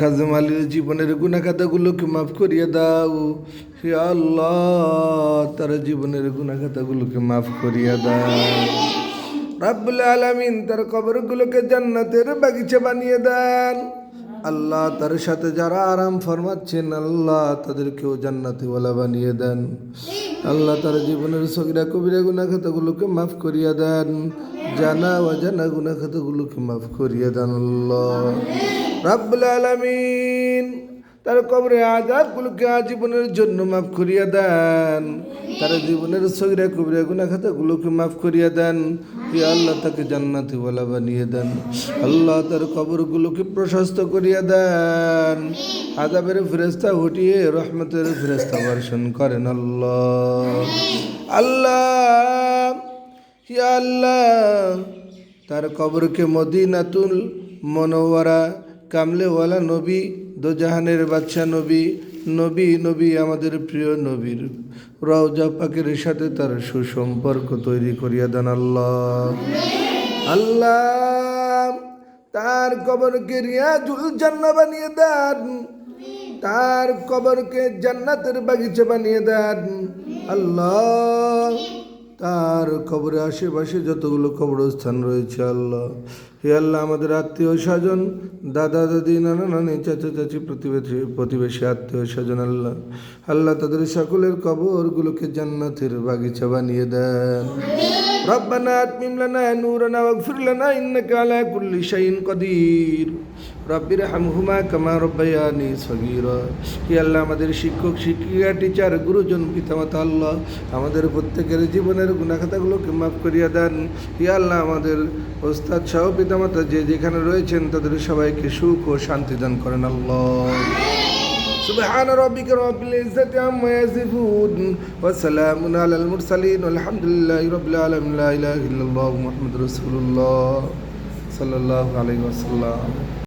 খাজম আলীর জীবনের গুণাখাতাগুলোকে মাফ করিয়ে দাও? হে আল্লাহ, তার জীবনের গুণাখাতাগুলোকে মাফ করিয়া দাও। রাব্বুল আলামিন তার কবরগুলোকে জান্নাতের বাগিচা বানিয়ে দেন। আল্লাহ তার সাথে যারা আরাম ফরমাচ্ছেন, আল্লাহ তাদেরকেও জান্নাতিওয়ালা বানিয়ে দেন। আল্লাহ তার জীবনের সগিরা কবিরা গুণাখাতাগুলোকে মাফ করিয়া দেন। জানা অজানা গুণাখাতাগুলোকে মাফ করিয়া দেন আল্লাহ। রাব্বুল আলামিন তার কবরে আজাবগুলোকে আজীবনের জন্য মাফ করিয়া দেন। তার জীবনের সগিরা কবিরা গুণাখাতাগুলোকে মাফ করিয়া দেন। হে আল্লাহ তাকে জান্নাতি ওয়ালা বানিয়ে দেন? আল্লাহ তার কবরগুলোকে প্রশস্ত করিয়া দেন। আজাবের ফেরেস্তা হটিয়ে রহমতের ফেরেস্তা বর্ষণ করেন আল্লাহ। আল্লাহ আল্লাহ, তার কবরকে মদিনাতুল মনোয়ারা, কামলেওয়ালা নবী, দোজাহানের বাচ্চা নবী নবী নবী আমাদের প্রিয় নবীর। রওজা পাকের সাথে তার সুসম্পর্ক তৈরি করিয়া দেন আল্লাহ। আল্লাহ, তার কবরকে রিয়াজুল জান্না বানিয়ে দেন। তার কবরকে জান্নাতের বাগিচা বানিয়ে দেন। আল্লাহ তার কবরে আশেপাশে যতগুলো কবরস্থান রয়েছে আল্লাহ হে আল্লাহ আমাদের আত্মীয় স্বজন দাদা দাদি নানা নানি চাচা চাচি প্রতিবেশী প্রতিবেশী আত্মীয় স্বজন আল্লাহ আল্লাহ তাদের সকলের কবরগুলোকে জান্নাতের বাগিচা বানিয়ে দেন ربنا اتمم لنا نورنا واغفر لنا انك على كل شيء قدير رب ارحمهما كما ربياني صغيرا হে আল্লাহ আমাদের শিক্ষক শিক্ষিকা টিচার গুরুজন পিতামাতা আল্লাহ আমাদের প্রত্যেকের জীবনের গুণাখাতাগুলোকে মাফ করিয়া দেন হে আল্লাহ আমাদের ওস্তাদ সহ পিতামাতা যে যেখানে রয়েছেন তাদের সবাইকে সুখ ও শান্তি দান করেন আল্লাহ سبحان ربك رب العزة عما يصفون وسلام على المرسلين والحمد لله رب العالمين لا إله إلا الله محمد رسول الله صلى الله عليه وسلم